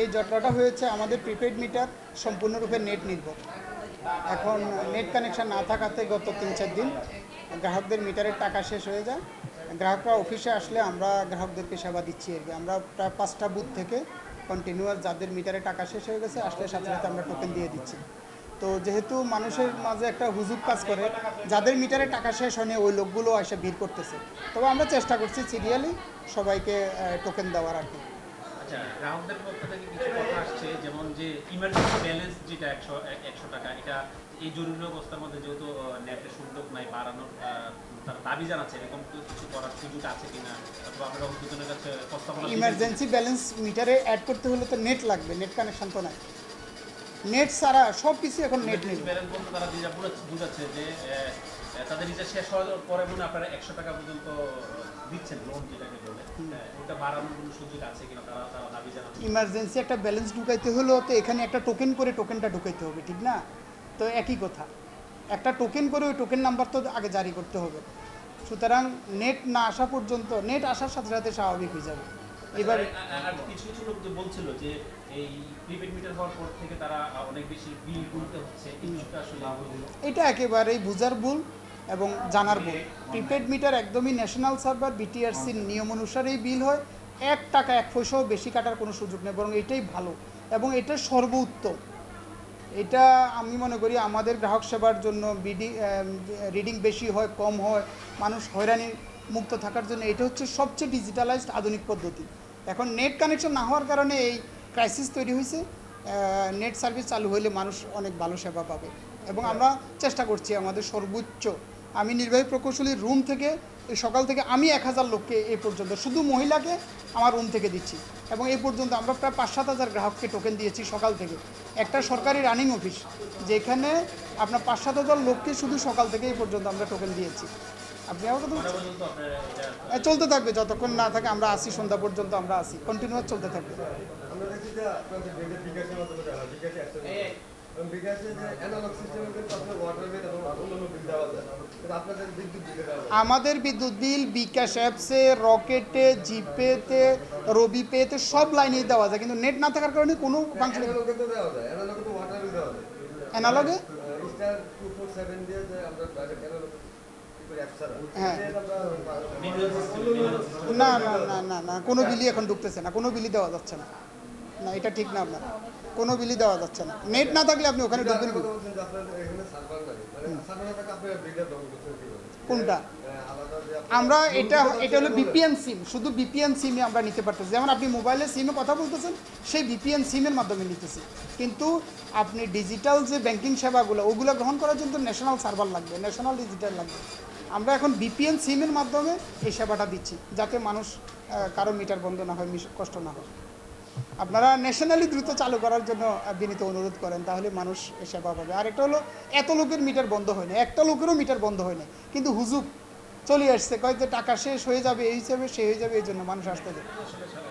এই জটলাটা হয়েছে আমাদের প্রিপেড মিটার সম্পূর্ণরূপে নেট নির্ভর। এখন নেট কানেকশন না থাকাতে গত তিন চার দিন গ্রাহকদের মিটারের টাকা শেষ হয়ে যায়। গ্রাহকরা অফিসে আসলে আমরা গ্রাহকদেরকে সেবা দিচ্ছি আর কি। আমরা প্রায় পাঁচটা বুথ থেকে কন্টিনিউয়াস যাদের মিটারে টাকা শেষ হয়ে গেছে, আসলে সাথে সাথে আমরা টোকেন দিয়ে দিচ্ছি। তো যেহেতু মানুষের মাঝে একটা হুজুগ কাজ করে, যাদের মিটারে টাকা শেষ হয়নি, ওই লোকগুলো এসে ভিড় করতেছে। তবে আমরা চেষ্টা করছি সিরিয়ালি সবাইকে টোকেন দেওয়ার আর কি। আচ্ছা গ্রাহকদের পক্ষ থেকে কিছু কথা আসছে যেমন যে ইমার্জেন্সি ব্যালেন্স যেটা একশো একশো টাকা এটা এই জরুরি অবস্থার মধ্যে যেহেতু নেটের সুযোগ নাই বাড়ানোর তারা দাবি জানাচ্ছে এরকম কিছু করার সুযোগ আছে কিনা? অথবা আপনারা উদ্যোগের কাছে প্রস্তাবনা ইমার্জেন্সি ব্যালেন্স মিটারে অ্যাড করতে হলে তো নেট লাগবে নেট কানেকশন তো নাই। নেট ছাড়া সব কিছু এখন নেট নেই Emergency balance বলতে তারা যেটা বুঝাচ্ছে- যে তাদের রিচার্জ শেষ হওয়ার পরে মনে আপনারা একশো টাকা পর্যন্ত দিচ্ছেন লোন যেটাকে বলে। হ্যাঁ, ওটা বাড়ানোর কোনো সুযোগ আছে কিনা তারা তারা দাবি জানাচ্ছে। ইমার্জেন্সি একটা ব্যালেন্স ঢুকাইতে হলেও তো এখানে একটা টোকেন করে টোকেনটা ঢুকাইতে হবে ঠিক না? তো একই কথা। একটা টোকেন করে ওই টোকেন নাম্বার তো আগে জারি করতে হবে। সুতরাং নেট না আসা পর্যন্ত নেট আসার সাথে সাথে স্বাভাবিক হয়ে যাবে। এবার আর- আর কিছু কিছু লোক বলছিল যে এই প্রিপেড মিটার হওয়ার পর থেকে তারা অনেক বেশি বিল গুনতে হচ্ছে। এটা একেবারেই বুঝার ভুল। এবং জানার বই প্রিপেড মিটার একদমই ন্যাশনাল সার্ভার বিটিআরসির নিয়ম অনুসারেই বিল হয়। এক টাকা এক পয়সাও বেশি কাটার কোনো সুযোগ নেই, বরং এটাই ভালো এবং এটা সর্বোত্তম। এটা আমি মনে করি আমাদের গ্রাহক সেবার জন্য বিডি রিডিং বেশি হয়, কম হয়, মানুষ হয়রানি মুক্ত থাকার জন্য এটা হচ্ছে সবচেয়ে ডিজিটালাইজড আধুনিক পদ্ধতি। এখন নেট কানেকশন না হওয়ার কারণে এই ক্রাইসিস তৈরি হয়েছে। নেট সার্ভিস চালু হলে মানুষ অনেক ভালো সেবা পাবে এবং আমরা চেষ্টা করছি আমাদের সর্বোচ্চ আমি নির্বাহী প্রকৌশলীর রুম থেকে এই সকাল থেকে আমি এক হাজার লোককে এ পর্যন্ত শুধু মহিলাকে আমার রুম থেকে দিচ্ছি। এবং এই পর্যন্ত আমরা প্রায় পাঁচ সাত হাজার গ্রাহককে টোকেন দিয়েছি সকাল থেকে। একটা সরকারি রানিং অফিস যেখানে আপনার পাঁচ সাত হাজার লোককে শুধু সকাল থেকে এই পর্যন্ত আমরা টোকেন দিয়েছি। আপনি আমার কথা চলতে থাকবে যতক্ষণ না থাকে আমরা আসি সন্ধ্যা পর্যন্ত আমরা আসি। কন্টিনিউয়াস চলতে থাকবে। বিল বিল বিলে। আমাদের বিদ্যুৎ বিল বিকাশ অ্যাপসে রকেটে জিপেতে রবি পেতে সব লাইনেই দেওয়া যায়। কিন্তু নেট না থাকার কারণে কোনো ফাংশন অ্যানালগে বিল। না না না না না কোনো বিলই এখন ঢুকতেছে না কোনো বিলই দেওয়া যাচ্ছে না। না, এটা ঠিক না আপনার। কোনো বিলই দেওয়া যাচ্ছে না। নেট না থাকলে আপনি ওখানে ঢুকবেন কোনটা? আমরা এটা এটা হলো বিপিএন সিম শুধু বিপিএন সিমে আমরা নিতে পারতেছি। যেমন আপনি মোবাইলে সিমে কথা বলতেছেন, সেই বিপিএন সিমের মাধ্যমে নিতেছি। কিন্তু আপনি ডিজিটাল যে ব্যাংকিং সেবাগুলো, ওগুলো গ্রহণ করার জন্য ন্যাশনাল সার্ভার লাগবে ন্যাশনাল ডিজিটাল লাগবে। আমরা এখন বিপিএন সিমের মাধ্যমে এই সেবাটা দিচ্ছি, যাতে মানুষ কারও মিটার বন্ধ না হয় কষ্ট না হয়। আপনারা ন্যাশনালি দ্রুত চালু করার জন্য বিনীত অনুরোধ করেন, তাহলে মানুষ সেবা পাবে। আর একটা হলো, এত লোকের মিটার বন্ধ হয় না। একটা লোকেরও মিটার বন্ধ হয় না। কিন্তু হুজুক চলে আসছে কয়েকটা টাকা শেষ হয়ে যাবে, এই হিসাবে সে হয়ে যাবে, এই জন্য মানুষ আসতে